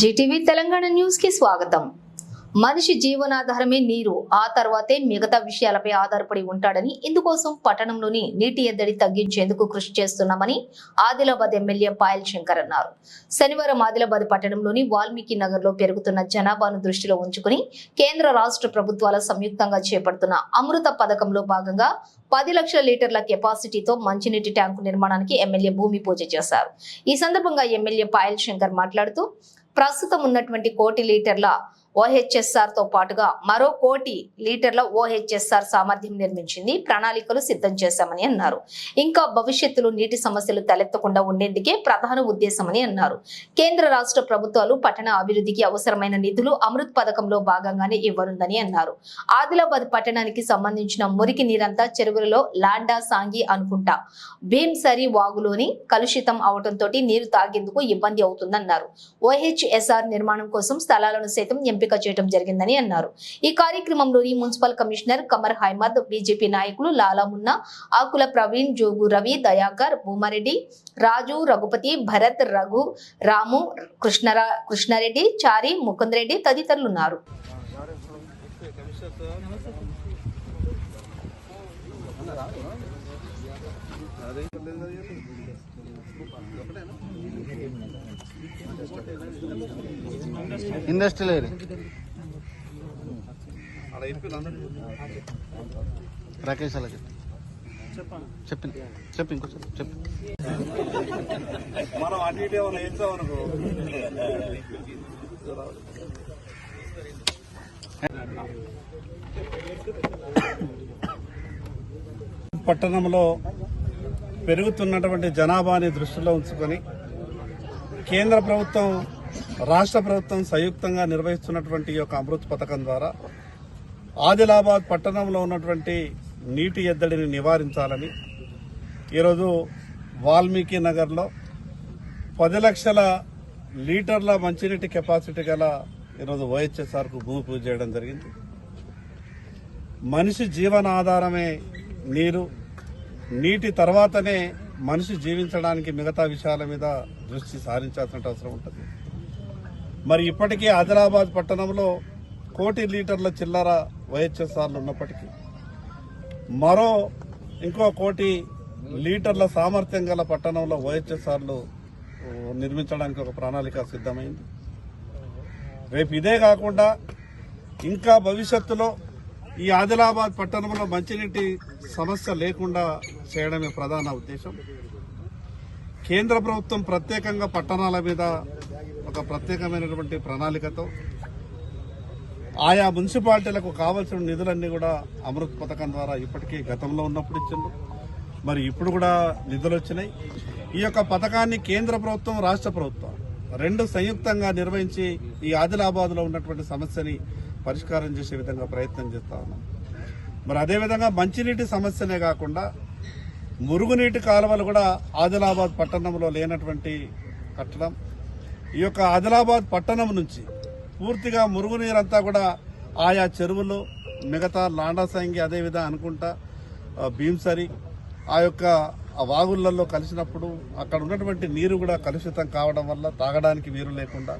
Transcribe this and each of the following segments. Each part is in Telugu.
జీటీవీ తెలంగాణ న్యూస్కి స్వాగతం. మనిషి జీవనాధారమే నీరు ఆ తర్వాతే మిగతా విషయాలపై ఆధారపడి ఉంటాడని ఇందుకోసం పట్టణంలోని నీటి ఎద్దడి తగ్గించేందుకు కృషి చేస్తున్నామని ఆదిలాబాద్ ఎమ్మెల్యే పాయల్ శంకర్ అన్నారు. శనివారం ఆదిలాబాద్ పట్టణంలోని వాల్మీకి నగర్లో పెరుగుతున్న జనాభాను దృష్టిలో ఉంచుకుని కేంద్ర రాష్ట్ర ప్రభుత్వాల సంయుక్తంగా చేపడుతున్న అమృత పథకంలో భాగంగా పది లక్షల లీటర్ల కెపాసిటీతో మంచినీటి ట్యాంకు నిర్మాణానికి ఎమ్మెల్యే భూమి పూజ చేశారు. ఈ సందర్భంగా ఎమ్మెల్యే పాయల్ శంకర్ మాట్లాడుతూ ప్రస్తుతం ఉన్నటువంటి కోటి లీటర్ల ఓహెచ్ఎస్ఆర్తో పాటుగా మరో కోటి లీటర్ల ఓహెచ్ఎస్ఆర్ సామర్థ్యం నిర్మించింది. ప్రణాళికలు సిద్ధం చేశామని అన్నారు. ఇంకా భవిష్యత్తులో నీటి సమస్యలు తలెత్తకుండా ఉండేందుకే ప్రధాన ఉద్దేశమని అన్నారు. కేంద్ర రాష్ట్ర ప్రభుత్వాలు పట్టణ అభివృద్ధికి అవసరమైన నిధులు అమృత్ పథకంలో భాగంగానే ఇవ్వనుందని అన్నారు. ఆదిలాబాద్ పట్టణానికి సంబంధించిన మురికి నీరంతా చెరువులలో లాండా సాంగి అనుకుంటా. భీంసరి వాగులోని కలుషితం అవటంతో నీరు తాగేందుకు ఇబ్బంది అవుతుందన్నారు. ఓహెచ్ఎస్ఆర్ నిర్మాణం కోసం స్థలాలను సైతం ఎంపిక ఎంపిక చేయడం జరిగిందని అన్నారు. ఈ కార్యక్రమంలోని municipal commissioner Qamar Ahmed BJP నాయకులు లాలామున్నా ఆకుల ప్రవీణ్ జోగు రవి దయాకర్ భూమారెడ్డి రాజు రఘుపతి భరత్ రఘు రాము కృష్ణరా కృష్ణారెడ్డి చారి ముకుంద్ రెడ్డి తదితరులు ఉన్నారు ఇండస్ట్రియల్ ఏరియా రాకేష్ అలాగే చెప్పింది చెప్పి. ఇంకోసారి చెప్పి. మనం అటు ఇటు ఏమైనా వేసాం అనుకో. పట్టణంలో పెరుగుతున్నటువంటి జనాభాని దృష్టిలో ఉంచుకొని కేంద్ర ప్రభుత్వం రాష్ట్ర ప్రభుత్వం సంయుక్తంగా నిర్వహిస్తున్నటువంటి ఈ యొక్క అమృత్ పథకం ద్వారా ఆదిలాబాద్ పట్టణంలో ఉన్నటువంటి నీటి ఎద్దడిని నివారించాలని. ఈరోజు వాల్మీకి నగర్లో పది లక్షల లీటర్ల మంచినీటి కెపాసిటీ గల ఈరోజు ఓహెచ్ఎస్ఆర్కు భూమి పూజ చేయడం జరిగింది. మనిషి జీవన ఆధారమే నీరు. నీటి తర్వాతనే మనిషి జీవించడానికి మిగతా విషయాల మీద దృష్టి సారించాల్సిన అవసరం ఉంటుంది. మరి ఇప్పటికీ ఆదిలాబాద్ పట్టణంలో కోటి లీటర్ల చిల్లర వైహెచ్ఎస్ఆర్లు ఉన్నప్పటికీ మరో ఇంకో కోటి లీటర్ల సామర్థ్యం గల పట్టణంలో వైహెచ్ఎస్ఆర్లు నిర్మించడానికి ఒక ప్రణాళిక సిద్ధమైంది. రేపు ఇదే కాకుండా ఇంకా భవిష్యత్తులో ఈ ఆదిలాబాద్ పట్టణంలో మంచినీటి సమస్య లేకుండా చేయడమే ప్రధాన ఉద్దేశం. కేంద్ర ప్రభుత్వం ప్రత్యేకంగా పట్టణాల మీద ఒక ప్రత్యేకమైనటువంటి ప్రణాళికతో ఆయా మున్సిపాలిటీలకు కావలసిన నిధులన్నీ కూడా అమృత్ పథకం ద్వారా ఇప్పటికీ గతంలో ఉన్నప్పుడు ఇచ్చిండ్రు. మరి ఇప్పుడు కూడా నిధులు వచ్చినాయి. ఈ యొక్క పథకాన్ని కేంద్ర ప్రభుత్వం రాష్ట్ర ప్రభుత్వం రెండు సంయుక్తంగా నిర్వహించి ఈ ఆదిలాబాద్లో ఉన్నటువంటి సమస్యని పరిష్కారం చేసే విధంగా ప్రయత్నం చేస్తా ఉన్నాం. మరి అదేవిధంగా మంచినీటి సమస్యనే కాకుండా మురుగునీటి కాలువలు కూడా ఆదిలాబాద్ పట్టణంలో లేనటువంటి కట్టడం. ఈ యొక్క ఆదిలాబాద్ పట్టణం నుంచి పూర్తిగా మురుగునీరంతా కూడా ఆయా చెరువులు మిగతా లాండాసంగి అదేవిధంగా అనుకుంటా భీంసరి ఆ యొక్క వాగులలో కలిసినప్పుడు అక్కడ ఉన్నటువంటి నీరు కూడా కలుషితం కావడం వల్ల తాగడానికి నీరు లేకుండా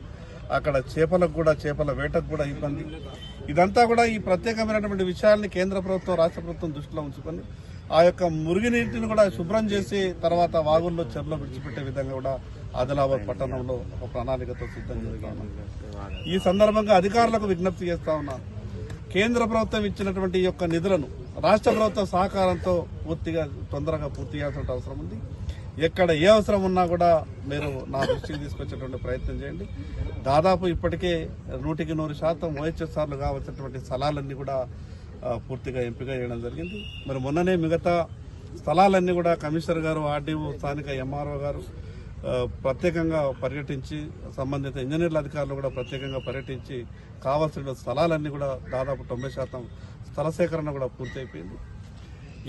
అక్కడ చేపలకు కూడా చేపల వేటకు కూడా ఇబ్బంది. ఇదంతా కూడా ఈ ప్రత్యేకమైనటువంటి విషయాల్ని కేంద్ర ప్రభుత్వం రాష్ట్ర ప్రభుత్వం దృష్టిలో ఉంచుకొని ఆ యొక్క మురుగునీటిని కూడా శుభ్రం చేసి తర్వాత వాగుల్లో చెరువులో విడిచిపెట్టే విధంగా కూడా ఆదిలాబాద్ పట్టణంలో ఒక ప్రణాళికతో సిద్ధం చేస్తా ఈ సందర్భంగా అధికారులకు విజ్ఞప్తి చేస్తా ఉన్నాను కేంద్ర ప్రభుత్వం ఇచ్చినటువంటి ఈ యొక్క నిధులను రాష్ట్ర ప్రభుత్వ సహకారంతో పూర్తిగా తొందరగా పూర్తి చేయాల్సిన అవసరం ఉంది. ఎక్కడ ఏ అవసరం ఉన్నా కూడా మీరు నా దృష్టికి తీసుకొచ్చేటువంటి ప్రయత్నం చేయండి. దాదాపు ఇప్పటికే నూటికి నూరు శాతం ఓహెచ్ఎస్ఆర్లు కావాల్సినటువంటి స్థలాలన్నీ కూడా పూర్తిగా ఎంపిక చేయడం జరిగింది. మరి మొన్ననే మిగతా స్థలాలన్నీ కూడా కమిషనర్ గారు ఆర్డీఓ స్థానిక ఎంఆర్ఓ గారు ప్రత్యేకంగా పర్యటించి సంబంధిత ఇంజనీర్ల అధికారులు కూడా ప్రత్యేకంగా పర్యటించి కావాల్సిన స్థలాలన్నీ కూడా దాదాపు తొంభై శాతం స్థల సేకరణ కూడా పూర్తయిపోయింది.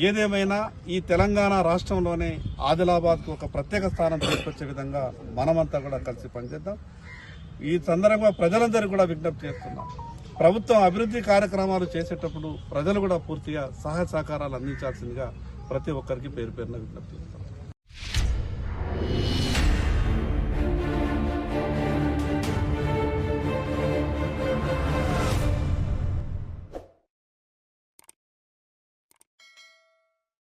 ఏదేమైనా ఈ తెలంగాణ రాష్ట్రంలోనే ఆదిలాబాద్కు ఒక ప్రత్యేక స్థానం తీసుకొచ్చే విధంగా మనమంతా కూడా కలిసి పనిచేద్దాం. ఈ సందర్భంగా ప్రజలందరికీ కూడా విజ్ఞప్తి చేస్తున్నాం. ప్రభుత్వం అభివృద్ధి కార్యక్రమాలు చేసేటప్పుడు ప్రజలు కూడా పూర్తిగా సహాయ సహకారాలు అందించాల్సిందిగా ప్రతి ఒక్కరికి పేరు పేరున విజ్ఞప్తి